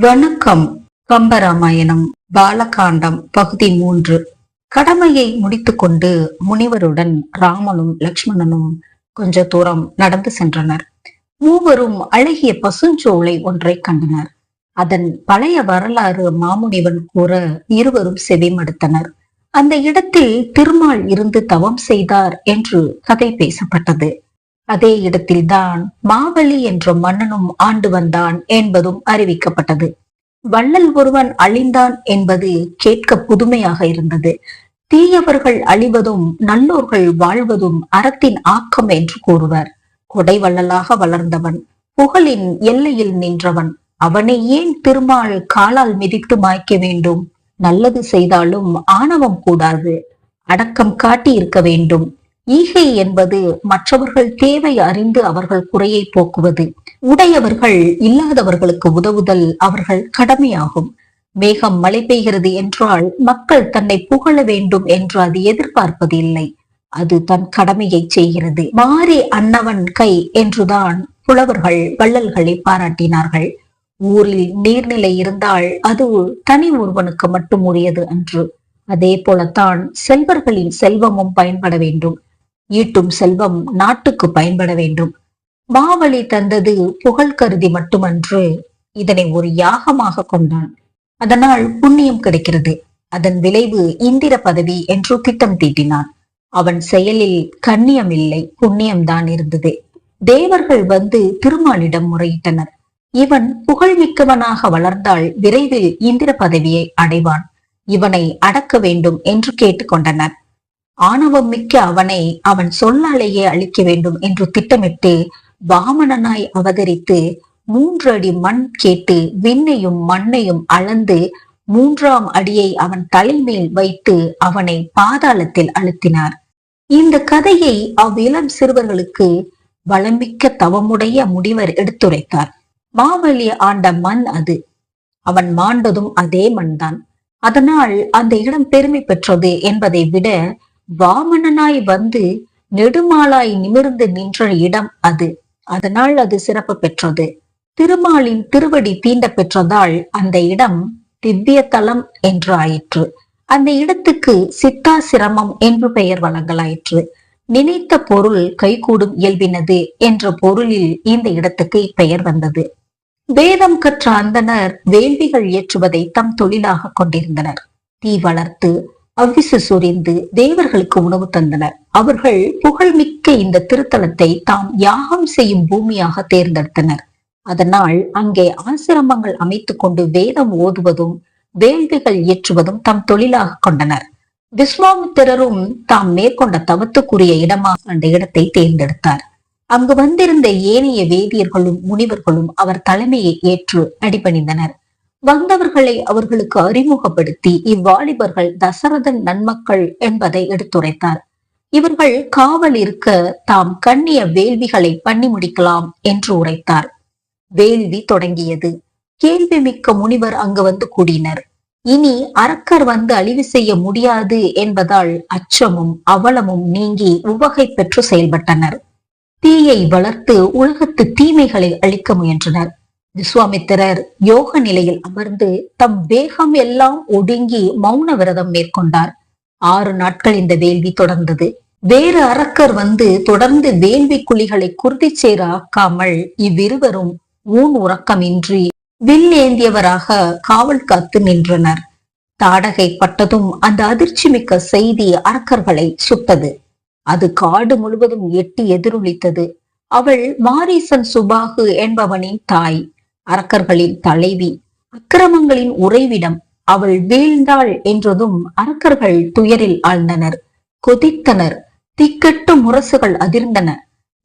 வணக்கம் கம்பராமாயணம் பாலகாண்டம் பகுதி மூன்று. கடமையை முடித்துக்கொண்டு முனிவருடன் ராமனும் லக்ஷ்மணனும் கொஞ்ச தூரம் நடந்து சென்றனர். மூவரும் அழகிய பசுஞ்சோலை ஒன்றை கண்டனர். அதன் பழைய வரலாறு மாமுனிவன் கூற இருவரும் செவிமடுத்தனர். அந்த இடத்தில் திருமால் இருந்து தவம் செய்தார் என்று கதை பேசப்பட்டது. அதே இடத்தில்தான் மாவலி என்ற மன்னனும் ஆண்டு வந்தான் என்பதும் அறிவிக்கப்பட்டது. வள்ளல் ஒருவன் அழிந்தான் என்பது கேட்க புதுமையாக இருந்தது. தீயவர்கள் அழிவதும் நல்லோர்கள் வாழ்வதும் அறத்தின் ஆக்கம் என்று கூறுவர். கொடை வள்ளலாக வளர்ந்தவன் புகழின் எல்லையில் நின்றவன் அவனை ஏன் திருமால் காலால் மிதித்து மாய்க்க வேண்டும்? நல்லது செய்தாலும் ஆணவம் கூடாது. அடக்கம் காட்டி இருக்க வேண்டும். ஈகை என்பது மற்றவர்கள் தேவை அறிந்து அவர்கள் குறையை போக்குவது. உடையவர்கள் இல்லாதவர்களுக்கு உதவுதல் அவர்கள் கடமையாகும். மேகம் மழை பெய்கிறது என்றால் மக்கள் தன்னை புகழ வேண்டும் என்று அது எதிர்பார்ப்பது இல்லை அது தன் கடமையை செய்கிறது. மாறி அன்னவன் கை என்றுதான் புலவர்கள் வள்ளல்களை பாராட்டினார்கள். ஊரில் நீர்நிலை இருந்தால் அது தனி ஒருவனுக்கு மட்டும் உரியது அன்று. அதே போலத்தான் செல்வர்களின் செல்வமும் பயன்பட வேண்டும். ஈட்டும் செல்வம் நாட்டுக்கு பயன்பட வேண்டும். மாவழி தந்தது புகழ் கருதி மட்டுமன்று இதனை ஒரு யாகமாக கொண்டான். அதனால் புண்ணியம் கிடைக்கிறது. அதன் விளைவு இந்திர பதவி என்று திட்டம் தீட்டினான். அவன் செயலில் கண்ணியம் இல்லை புண்ணியம்தான் இருந்தது. தேவர்கள் வந்து திருமாலிடம் முறையிட்டனர். இவன் புகழ்மிக்கவனாக வளர்ந்தால் விரைவில் இந்திர பதவியை அடைவான். இவனை அடக்க வேண்டும் என்று கேட்டுக்கொண்டனர் ஆணவம் மிக்க அவனை அவன் சொல்லாலேயே அழிக்க வேண்டும் என்று திட்டமிட்டு வாமனனாய் அவதரித்து மூன்று அடி மண் கேட்டு விண்ணையும் மண்ணையும் அளந்து மூன்றாம் அடியை அவன் தலைமேல் வைத்து அவனை பாதாளத்தில் அழுத்தினார். இந்த கதையை அவ்விளம் சிறுவர்களுக்கு வளமிக்க தவமுடைய முடிவர் எடுத்துரைத்தார். மாவலி ஆண்ட மண் அது. அவன் மாண்டதும் அதே மண்தான். அதனால் அந்த இடம் பெருமை பெற்றது என்பதை விட வாமனனாய் வந்து நெடுமாலாய் நிமிர்ந்து நின்ற இடம் அது. அதனால் அது சிறப்பு பெற்றது. திருமாலின் திருவடி தீண்ட பெற்றதால் அந்த இடம் திவ்ய தலம் என்று ஆயிற்று. அந்த இடத்துக்கு சித்தாசிரமம் என்று பெயர் வழங்கலாயிற்று. நினைத்த பொருள் கைகூடும் இயல்பினது என்ற பொருளில் இந்த இடத்துக்கு இப்பெயர் வந்தது. வேதம் கற்ற அந்தனர் வேள்விகள் ஏற்றுவதை தம் தொழிலாக கொண்டிருந்தனர். தீ வளர்த்து அவ்விசு சொரிந்து தேவர்களுக்கு உணவு தந்தனர். அவர்கள் புகழ்மிக்க இந்த திருத்தலத்தை தாம் யாகம் செய்யும் பூமியாக தேர்ந்தெடுத்தனர். அதனால் அங்கே ஆசிரமங்கள் அமைத்துக் கொண்டு வேதம் ஓதுவதும் வேள்விகள் இயற்றுவதும் தம் தொழிலாக கொண்டனர். விஸ்வாமித்திரரும் தாம் மேற்கொண்ட தவத்துக்குரிய இடமாக அந்த இடத்தை தேர்ந்தெடுத்தார். அங்கு வந்திருந்த ஏனைய வேதியர்களும் முனிவர்களும் அவர் தலைமையை ஏற்று அடிபணிந்தனர். வந்தவர்களை அவர்களுக்கு அறிமுகப்படுத்தி இவ்வாலிபர்கள் தசரதன் நன்மக்கள் என்பதை எடுத்துரைத்தார். இவர்கள் காவல் இருக்க தாம் கண்ணிய வேள்விகளை பண்ணி முடிக்கலாம் என்று உரைத்தார். வேள்வி தொடங்கியது. கேள்வி மிக்க முனிவர் அங்கு வந்து கூடினர். இனி அரக்கர் வந்து அழிவு செய்ய முடியாது என்பதால் அச்சமும் அவலமும் நீங்கி உவகை பெற்று செயல்பட்டனர். தீயை வளர்த்து உலகத்து தீமைகளை அழிக்க முயன்றனர். விஸ்வாமித்திரர் யோக நிலையில் அமர்ந்து தம் வேகம் எல்லாம் ஒடுங்கி மௌன விரதம் மேற்கொண்டார். ஆறு நாட்கள் இந்த வேள்வி தொடர்ந்தது. வேறு அரக்கர் வந்து தொடர்ந்து வேள்வி குழிகளை குருதி சேர ஆக்காமல் இவ்விருவரும் ஊன் உறக்கமின்றி வில் ஏந்தியவராக காவல் காத்து நின்றனர். தாடகை பட்டதும் அந்த அதிர்ச்சி மிக்க செய்தி அரக்கர்களை சுட்டது. அது காடு முழுவதும் எட்டி எதிரொலித்தது. அவள் மாரீசன் சுபாகு என்பவனின் தாய். அரக்கர்களின் தலைவி. அக்கிரமங்களின் உறைவிடம் அவள் வீழ்ந்தாள் என்றதும் அரக்கர்கள் துயரில் ஆழ்ந்தனர். கொதித்தனர். திக்கெட்டு முரசுகள் அதிர்ந்தன.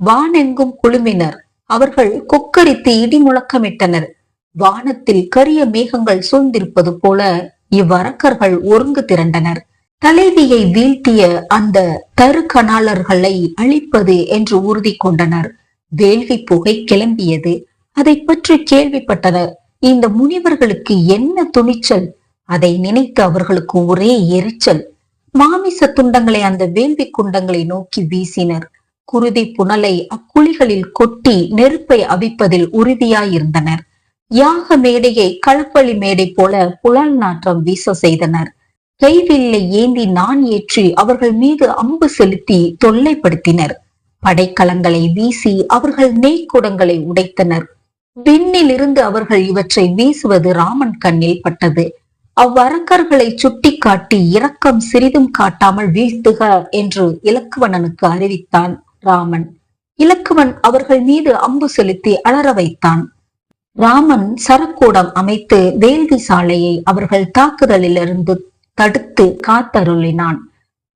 வானெங்கும் குழுமினர். அவர்கள் கொக்கரித்து இடி முழக்கமிட்டனர். வானத்தில் கரிய மேகங்கள் சூழ்ந்திருப்பது போல இவ்வரக்கர்கள் ஒருங்கு திரண்டனர். தலைவியை வீழ்த்திய அந்த தருகணாளர்களை அழிப்பது என்று உறுதி கொண்டனர். வேள்வி புகை கிளம்பியது. அதை பற்றி கேள்விப்பட்டனர் இந்த முனிவர்களுக்கு என்ன துணிச்சல்? அதை நினைத்து அவர்களுக்கு ஒரே எரிச்சல். மாமிச துண்டங்களை அந்த வேள்வி குண்டங்களை நோக்கி வீசினர். குருதி புனலை அக்குழிகளில் கொட்டி நெருப்பை அவிப்பதில் உறுதியாயிருந்தனர். யாக மேடையை களப்பளி மேடை போல புலால் நாற்றம் வீச செய்தனர். கைவில்லை ஏந்தி நான் ஏற்றி அவர்கள் மீது அம்பு செலுத்தி தொல்லைப்படுத்தினர். படைக்கலங்களை வீசி அவர்கள் நெய்க்குடங்களை உடைத்தனர். விண்ணிலிருந்து அவர்கள் இவற்றை வீசுவது ராமன் கண்ணில் பட்டது. அவ்வரக்கர்களை சுட்டிக்காட்டி இரக்கம் சிறிதும் காட்டாமல் வீழ்த்துக என்று இலக்குவனனுக்கு அறிவித்தான் ராமன். இலக்குவன் அவர்கள் மீது அம்பு செலுத்தி அலற வைத்தான். ராமன் சரக்கூடம் அமைத்து வேள்வி சாலையை அவர்கள் தாக்குதலிலிருந்து தடுத்து காத்தருளினான்.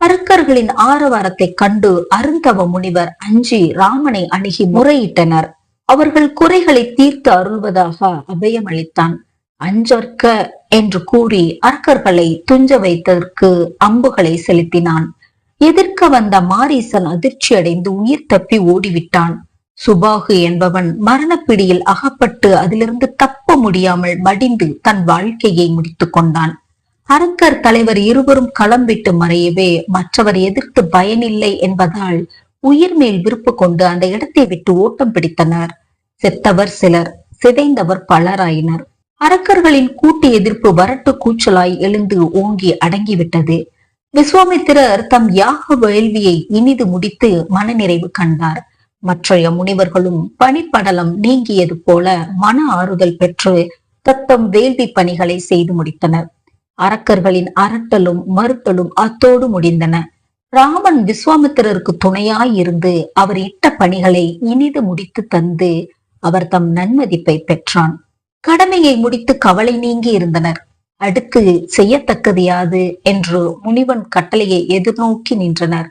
அரக்கர்களின் ஆரவாரத்தை கண்டு அருந்தவ முனிவர் அஞ்சி ராமனை அணுகி முறையிட்டனர். அவர்கள் குறைகளை தீர்த்து அருள்வதாக அபயம் அளித்தான். அஞ்சற்க என்று கூறி அர்க்கர்களை துஞ்ச வைத்ததற்கு அம்புகளை செலுத்தினான். எதிர்க்க வந்த மாரீசன் அதிர்ச்சி அடைந்து உயிர் தப்பி ஓடிவிட்டான். சுபாகு என்பவன் மரணப்பிடியில் அகப்பட்டு அதிலிருந்து தப்ப முடியாமல் மடிந்து தன் வாழ்க்கையை முடித்துக் கொண்டான். அரக்கர் தலைவர் இருவரும் களம் விட்டு மறையவே மற்றவர் எதிர்த்து பயனில்லை என்பதால் உயிர் மேல் விருப்பு கொண்டு அந்த இடத்தை விட்டு ஓட்டம் பிடித்தனர். செத்தவர் சிலர் சிதைந்தவர் பலராயினர். அரக்கர்களின் கூட்டு எதிர்ப்பு வரட்டு கூச்சலாய் எழுந்து ஓங்கி அடங்கிவிட்டது. விஸ்வாமித்திரர் தம் யாக வேள்வியை இனிது முடித்து மனநிறைவு கண்டார். மற்றைய முனிவர்களும் பனிப்படலம் நீங்கியது போல மன ஆறுதல் பெற்று தத்தம் வேள்வி பணிகளை செய்து முடித்தனர். அரக்கர்களின் அரட்டலும் மறுத்தலும் அத்தோடு முடிந்தன. ராமன் விஸ்வாமித்திரருக்கு துணையாய் இருந்து அவர் இட்ட பணிகளை இனிது முடித்து தந்து அவர் தம் நன்மதிப்பை பெற்றான். கடமையை முடித்து கவலை நீங்கி இருந்தனர். அடுத்து செய்யத்தக்கது யாது என்று முனிவன் கட்டளையை எதிர்நோக்கி நின்றனர்.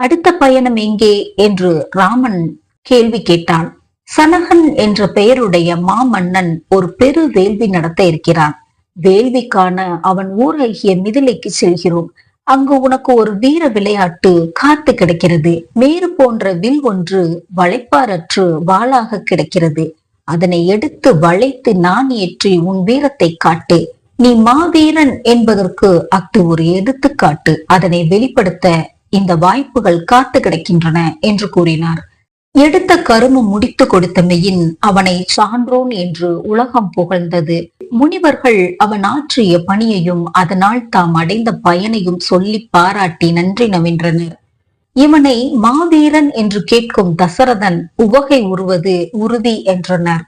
அடுத்த பயணம் எங்கே என்று ராமன் கேள்வி கேட்டான். சனகன் என்ற பெயருடைய மாமன்னன் ஒரு பெரு வேள்வி நடத்த இருக்கிறான். வேள்விக்கான அவன் ஊராகிய மிதிலைக்கு செல்கிறோம். அங்கு உனக்கு ஒரு வீர விளையாட்டு காத்து கிடக்கிறது. மேறு போன்ற வில் ஒன்று வளைப்பாரற்று வாளாக கிடக்கிறது. அதனை எடுத்து வளைத்து நான் ஏற்றி உன் வீரத்தை காட்டு. நீ மாவீரன் என்பதற்கு அஃது ஒரு எடுத்துக்காட்டு. அதனை வெளிப்படுத்த இந்த வாய்ப்புகள் காத்து கிடக்கின்றன என்று கூறினார். எடுத்த கருமு முடித்து கொடுத்தமையின் அவனை சான்றோன் என்று உலகம் புகழ்ந்தது. முனிவர்கள் அவன் ஆற்றிய பணியையும் அதனால் தாம் அடைந்த பயனையும் சொல்லி பாராட்டி நன்றி நவின்றனர். இவனை மாவீரன் என்று கேட்கும் தசரதன் உவகை உருவது உறுதி என்றனர்.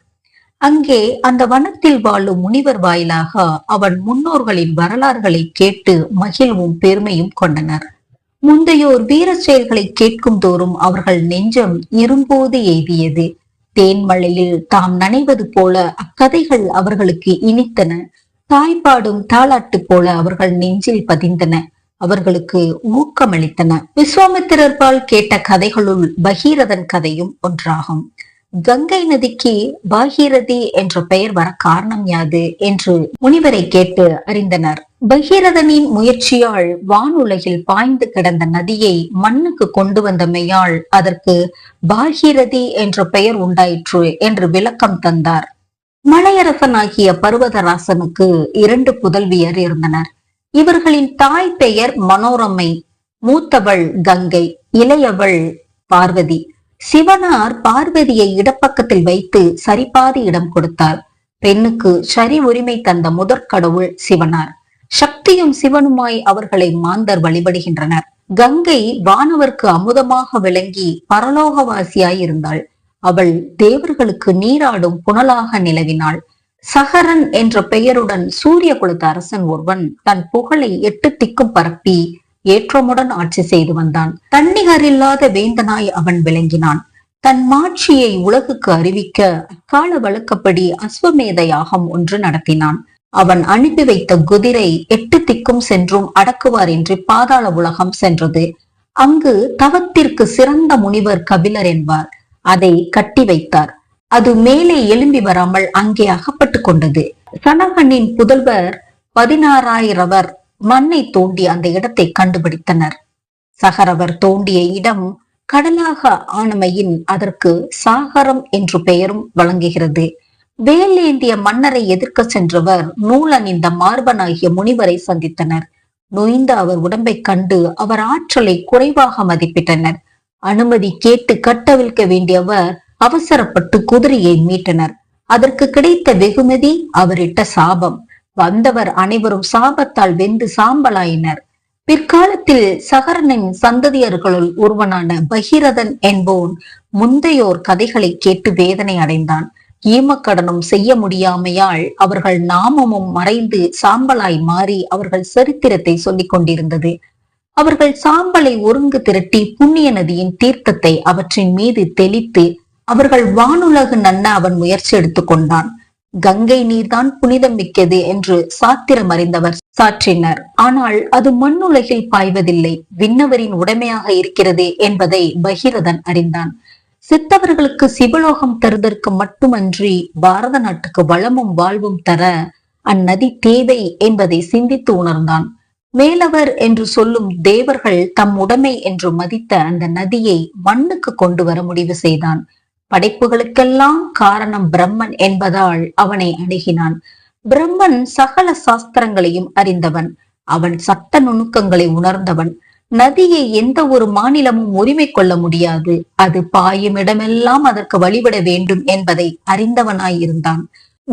அங்கே அந்த வனத்தில் வாழும் முனிவர் வாயிலாக அவன் முன்னோர்களின் வரலாறுகளை கேட்டு மகிழ்வும் பெருமையும் கொண்டனர். முந்தையோர் வீர செயல்களை கேட்கும் தோறும் அவர்கள் நெஞ்சம் இரும்போது எய்தியது தேன்மழையில் தாம் நனைவது போல அக்கதைகள் அவர்களுக்கு இனித்தன. தாய்ப்பாடும் தாளாட்டு போல அவர்கள் நெஞ்சில் பதிந்தன. அவர்களுக்கு ஊக்கமளித்தன. விஸ்வாமித்திரர்பால் கேட்ட கதைகளுள் பகீரதன் கதையும் ஒன்றாகும். கங்கை நதிக்கு பாகீரதி என்ற பெயர் வர காரணம் யாது? என்று முனிவரை கேட்டு அறிந்தனர். பகீரதனின் முயற்சியால் வானுலகில் பாய்ந்து கிடந்த நதியை மண்ணுக்கு கொண்டு வந்தமையால் அதற்கு பாகீரதி என்ற பெயர் உண்டாயிற்று என்று விளக்கம் தந்தார். மலையரசனாகிய பர்வதராசனுக்கு இரண்டு புதல்வியர் இருந்தனர். இவர்களின் தாய் பெயர் மனோரமை மூத்தவள் கங்கை இளையவள் பார்வதி. சிவனார் பார்வதியை இடப்பக்கத்தில் வைத்து சரிபாதி இடம் கொடுத்தார். பெண்ணுக்கு சரி உரிமை தந்த முதற் கடவுள் சிவனார். சக்தியும் சிவனுமாய் அவர்களை மாந்தர் வழிபடுகின்றனர். கங்கை வானவர்க்கு அமுதமாக விளங்கி பரலோகவாசியாய் இருந்தாள். அவள் தேவர்களுக்கு நீராடும் புனலாக நிலவினாள். சகரன் என்ற பெயருடன் சூரிய குலத்த அரசன் ஒருவன் தன் புகழை எட்டு திக்கும் பரப்பி ஏற்றமுடன் ஆட்சி செய்து வந்தான். தன்னிகரில்லாத வேந்தனாய் அவன் விளங்கினான். தன் மாட்சியை உலகுக்கு அறிவிக்க அக்கால வழக்கப்படி அஸ்வமேத யாகம் ஒன்று நடத்தினான். அவன் அனுப்பி வைத்த குதிரை எட்டு திக்கும் சென்றும் அடக்குவார் என்று பாதாள உலகம் சென்றது. அங்கு தவத்திற்கு சிறந்த முனிவர் கபிலர் என்பார். அதை கட்டி வைத்தார். அது மேலே எழும்பி வராமல் அங்கே அகப்பட்டு கொண்டது. சனகனின் புதல்வர் பதினாறாயிரவர் மண்ணை தோண்டி அந்த இடத்தை கண்டுபிடித்தனர். சகரவர் தோண்டிய இடம் கடலாக ஆனமையின் அதற்கு சாகரம் என்று பெயரும் வழங்குகிறது. வேலேந்திய மன்னரை எதிர்க்க சென்றவர் நூலணிந்த மார்பனாகிய முனிவரை சந்தித்தனர். நொய்ந்த அவர் உடம்பை கண்டு அவர் ஆற்றலை குறைவாக மதிப்பிட்டனர். அனுமதி கேட்டு கட்டவிழ்க்க வேண்டியவர் அவசரப்பட்டு குதிரையை மீட்டனர். அதற்கு கிடைத்த வெகுமதி அவரிட்ட சாபம். வந்தவர் அனைவரும் சாபத்தால் வெந்து சாம்பலாயினர். பிற்காலத்தில் சகரனின் சந்ததியர்களுள் ஒருவனான பகீரதன் என்போன் முந்தையோர் கதைகளை கேட்டு வேதனை அடைந்தான். ஈமக்கடனும் செய்ய முடியாமையால் அவர்கள் நாமமும் மறைந்து சாம்பலாய் மாறி அவர்கள் சரித்திரத்தை சொல்லிக் கொண்டிருந்தது. அவர்கள் சாம்பலை ஒருங்கு திரட்டி புண்ணிய நதியின் தீர்த்தத்தை அவற்றின் மீது தெளித்து அவர்கள் வானுலகு நன்ன அவன் முயற்சி எடுத்துக் கொண்டான். கங்கை நீர்தான் புனிதம் மிக்கது என்று சாத்திரம் அறிந்தவர் சாற்றினர். ஆனால் அது மண்ணுலகில் பாய்வதில்லை விண்ணவரின் உடைமையாக இருக்கிறது என்பதை பகீரதன் அறிந்தான். சித்தவர்களுக்கு சிவலோகம் தருவதற்கு மட்டுமன்றி பாரத நாட்டுக்கு வளமும் வாழ்வும் தர அந்நதி தேவை என்பதை சிந்தித்து உணர்ந்தான். மேலவர் என்று சொல்லும் தேவர்கள் தம் உடைமை என்று மதித்த அந்த நதியை மண்ணுக்கு கொண்டு வர முடிவு செய்தான். படைப்புகளுக்கெல்லாம் காரணம் பிரம்மன் என்பதால் அவனை அணுகினான். பிரம்மன் சகல சாஸ்திரங்களையும் அறிந்தவன். அவன் சட்ட நுணுக்கங்களை உணர்ந்தவன். நதியை எந்த ஒரு மாநிலமும் உரிமை கொள்ள முடியாது. அது பாயும் இடமெல்லாம் அதற்கு வழிபட வேண்டும் என்பதை அறிந்தவனாயிருந்தான்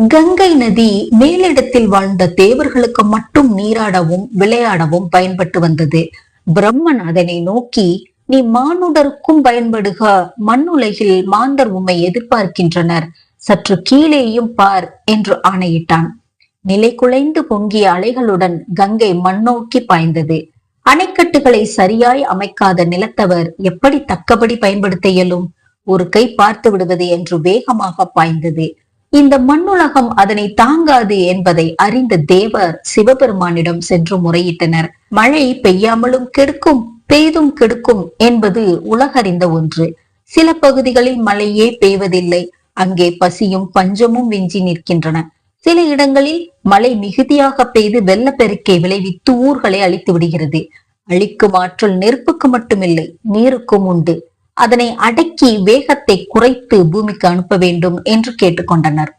கங்கை நதி மேலிடத்தில் வாழ்ந்த தேவர்களுக்கு மட்டும் நீராடவும் விளையாடவும் பயன்பட்டு வந்தது. பிரம்மன் அதனை நோக்கி நீ மானுடருக்கும் பயன்படுக. மண்ணுலகில் மாந்தர் உம்மை எதிர்பார்க்கின்றனர். சற்று கீழேயும் பார் என்று ஆணையிட்டான். நிலை குலைந்து பொங்கிய அலைகளுடன் கங்கை மண்ணோக்கி பாய்ந்தது. அணைக்கட்டுகளை சரியாய் அமைக்காத நிலத்தவர் எப்படி தக்கபடி பயன்படுத்த இயலும்? ஒரு கை பார்த்து விடுவது என்று வேகமாக பாய்ந்தது. இந்த மண்ணுலகம் அதனை தாங்காது என்பதை அறிந்த தேவர் சிவபெருமானிடம் சென்று முறையிட்டனர். மழை பெய்யாமலும் கெடுக்கும் பெய்தும் கெடுக்கும் என்பது உலகறிந்த ஒன்று. சில பகுதிகளில் மழையே பெய்வதில்லை. அங்கே பசியும் பஞ்சமும் விஞ்சி நிற்கின்றன. சில இடங்களில் மழை மிகுதியாக பெய்து வெள்ளப்பெருக்கை விளைவித்து ஊர்களை அழித்து விடுகிறது. அழிக்கும் ஆற்றல் நெருப்புக்கு மட்டுமில்லை நீருக்கும் உண்டு. அதனை அடக்கி வேகத்தை குறைத்து பூமிக்கு அனுப்ப வேண்டும் என்று கேட்டுக்கொண்டனர்.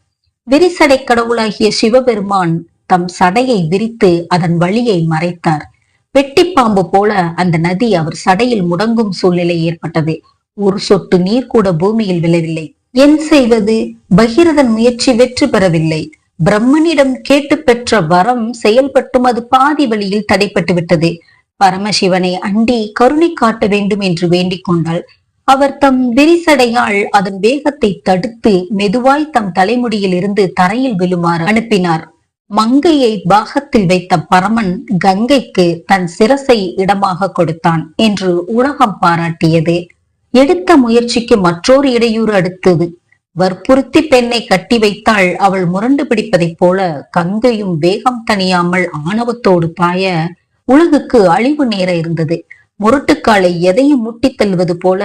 விரிசடை கடவுளாகிய சிவபெருமான் தம் சடையை விரித்து அதன் வழியை மறைத்தார். வெட்டிப்பாம்பு போல அந்த நதி அவர் சடையில் முடங்கும் சூழ்நிலை ஏற்பட்டது. ஒரு சொட்டு நீர் கூட பூமியில் விழவில்லை. என் செய்வது பகிரதன் முயற்சி வெற்றி பெறவில்லை. பிரம்மனிடம் கேட்டு பெற்ற வரம் செயல்பட்டும் அது பாதி வழியில் தடைப்பட்டு விட்டது. பரமசிவனை அண்டி கருணை காட்ட வேண்டும் என்று வேண்டிக் கொண்டாள். அவர் தம் விரிசடையால் அதன் வேகத்தை தடுத்து மெதுவாய் தம் தலைமுடியில் இருந்து தரையில் விழுமாறு அனுப்பினார். மங்கையை பாகத்தில் வைத்த பரமன் கங்கைக்கு தன் சிரசை இடமாக கொடுத்தான் என்று உலகம் பாராட்டியது. எடுத்த முயற்சிக்கு மற்றொரு இடையூறு அடுத்தது. வற்புறுத்தி பெண்ணை கட்டி வைத்தாள். அவள் முரண்டு பிடிப்பதைப் போல கங்கையும் வேகம் தணியாமல் ஆணவத்தோடு பாய உலகுக்கு அழிவு நேர இருந்தது. முரட்டுக்காலை எதையும் முட்டித் தள்ளுவது போல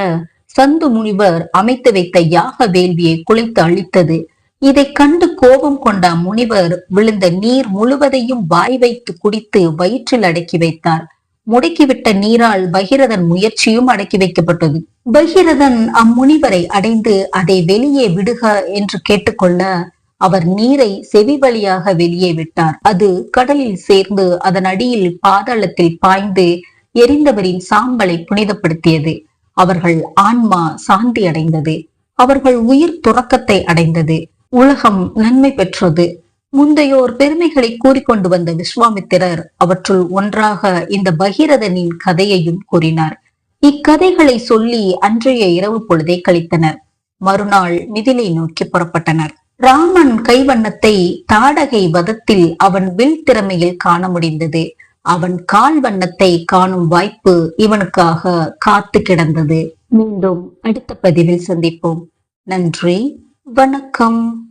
சந்து முனிவர் அமைத்து வைத்த யாக வேள்வியை குலைத்து அழித்தது. இதை கண்டு கோபம் கொண்ட முனிவர் விழுந்த நீர் முழுவதையும் வாய் வைத்து குடித்து வயிற்றில் அடக்கி வைத்தார். முடக்கிவிட்ட நீரால் பகிரதன் முயற்சியும் அடக்கி வைக்கப்பட்டது. பகிரதன் அம்முனிவரை அடைந்து அதை வெளியே விடுக என்று கேட்டுக்கொள்ள அவர் நீரை செவி வழியாக வெளியே விட்டார். அது கடலில் சேர்ந்து அதன் அடியில் பாதாளத்தில் பாய்ந்து எரிந்தவரின் சாம்பலை புனிதப்படுத்தியது. அவர்கள் ஆன்மா சாந்தி அடைந்தது. அவர்கள் உயிர் துறக்கத்தை அடைந்தது. உலகம் நன்மை பெற்றது. முந்தையோர் பெருமைகளை கூறிக்கொண்டு வந்த விஸ்வாமித்திரர் அவற்றுள் ஒன்றாக இந்த பகீரதனின் கதையையும் கூறினார். இக்கதைகளை சொல்லி அன்றைய இரவு பொழுதை கழித்தனர். மறுநாள் மிதிலை நோக்கி புறப்பட்டனர். ராமன் கைவண்ணத்தை தாடகை வதத்தில் அவன் வில் திறமையில் காண முடிந்தது. அவன் கால் வண்ணத்தை காணும் வாய்ப்பு இவனுக்காக காத்து கிடந்தது. மீண்டும் அடுத்த பதிவில் சந்திப்போம். நன்றி. வணக்கம்.